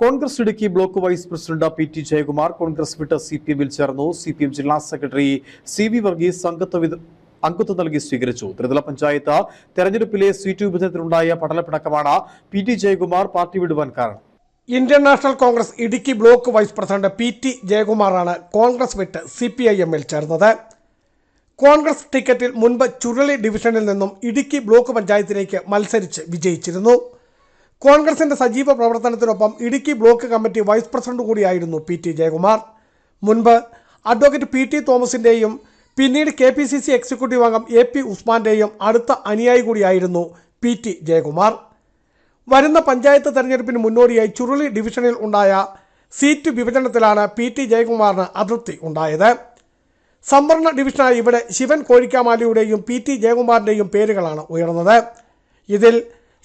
Congress Idukki block vice president P T Jayakumar Congress വിട്ട് C P എമ്മിൽ ചേർന്നു. C P M ജില്ലാ secretary C V Varghese അംഗത്വ അംഗത്വം നൽകി സ്വീകരിച്ചു. ത്രിതല പഞ്ചായത്ത് തെരഞ്ഞെടുപ്പിലെ സീറ്റ് വിഭജനത്തിലുണ്ടായ പടലപ്പിണക്കമാണ് പി ടി ജയകുമാർ പാർട്ടി വിടുവാൻ കാരണം. Indian National Congress Idukki block vice president P T ജയകുമാറാണ് Congress വിട്ട് സി പി ഐ എമ്മിൽ ചേർന്നത്. കോൺഗ്രസ് ടിക്കറ്റിൽ മുൻപ് ചുരുളി ഡിവിഷനിൽ നിന്നും ഇടുക്കി ബ്ലോക്ക് പഞ്ചായത്തിലേക്ക് മത്സരിച്ച് വിജയിച്ചിരുന്നു. കോൺഗ്രസിന്റെ സജീവ പ്രവർത്തനത്തിനൊപ്പം Idukki block committee vice president കൂടിയായിരുന്നു പി ടി ജയകുമാർ. മുൻപ് അഡ്വക്കേറ്റ് പി ടി തോമസിന്റെയും പിന്നീട് K P C C executive അംഗം എ പി ഉസ്മാന്റെയും അടുത്ത അനുയായി കൂടിയായിരുന്നു പി ടി ജയകുമാർ. വരുന്ന പഞ്ചായത്ത് തെരഞ്ഞെടുപ്പിന് മുന്നോടിയായി ചുരുളി ഡിവിഷനിൽ ഉണ്ടായ സീറ്റ് വിഭജനത്തിലാണ് പി ടി ജയകുമാറിന് അതൃപ്തി ഉണ്ടായത്. സംവരണ ഡിവിഷനായി ഇവിടെ ശിവൻ കോഴിക്കാമാലിയുടെയും പി ടി ജയകുമാറിന്റെയും പേരുകളാണ് ഉയർന്നത്. ഇതിൽ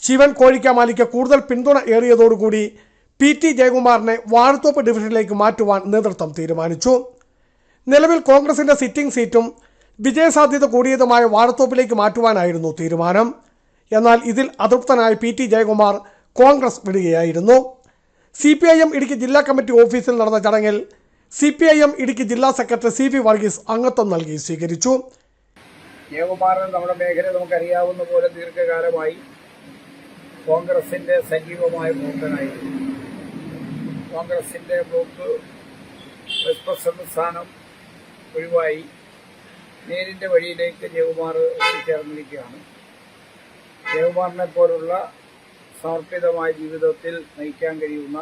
ശിവൻ കോഴിക്കാമാലിക്ക് കൂടുതൽ പിന്തുണ ഏറിയതോടുകൂടി പി ടി ജയകുമാറിനെ വാഴത്തോപ്പ് ഡിവിഷനിലേക്ക് മാറ്റുവാൻ നേതൃത്വം തീരുമാനിച്ചു. നിലവിൽ കോൺഗ്രസിന്റെ സിറ്റിംഗ് സീറ്റും വിജയസാധ്യത കൂടിയതുമായ വാഴത്തോപ്പിലേക്ക് മാറ്റുവാനായിരുന്നു തീരുമാനം. എന്നാൽ ഇതിൽ അതൃപ്തനായ P T Jayakumar Congress വിടുകയായിരുന്നു. C P I M Idukki ജില്ലാ കമ്മിറ്റി ഓഫീസിൽ നടന്ന ചടങ്ങിൽ C P I M Idukki ജില്ലാ സെക്രട്ടറി സി പി വർഗീസ് അംഗത്വം നൽകി സ്വീകരിച്ചു. ജയകുമാരൻ നമ്മുടെ മേഖല നമുക്കറിയാവുന്ന പോലെ ദീർഘകാലമായി കോൺഗ്രസിന്റെ സജീവമായ പ്രവർത്തനായിരുന്നു കോൺഗ്രസിന്റെ ബ്ലോക്ക് വൈസ് പ്രസിഡന്റ് സ്ഥാനം ഒഴിവായി നേരിന്റെ വഴിയിലേക്ക് ജയകുമാർ എത്തിച്ചേർന്നിരിക്കുകയാണ് ജയകുമാറിനെ പോലുള്ള സമർപ്പിതമായ ജീവിതത്തിൽ നയിക്കാൻ കഴിയുന്ന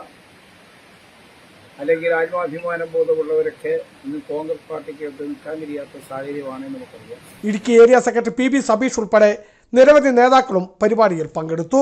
അല്ലെങ്കിൽ ആത്മാഭിമാനം ബോധമുള്ളവരൊക്കെ ഇന്ന് കോൺഗ്രസ് പാർട്ടിക്ക് നിൽക്കാൻ കഴിയാത്ത സാഹചര്യമാണെന്ന് നമുക്കറിയാം. Idukki area secretary P B Sabeesh ഉൾപ്പെടെ നിരവധി നേതാക്കളും പരിപാടിയിൽ പങ്കെടുത്തു.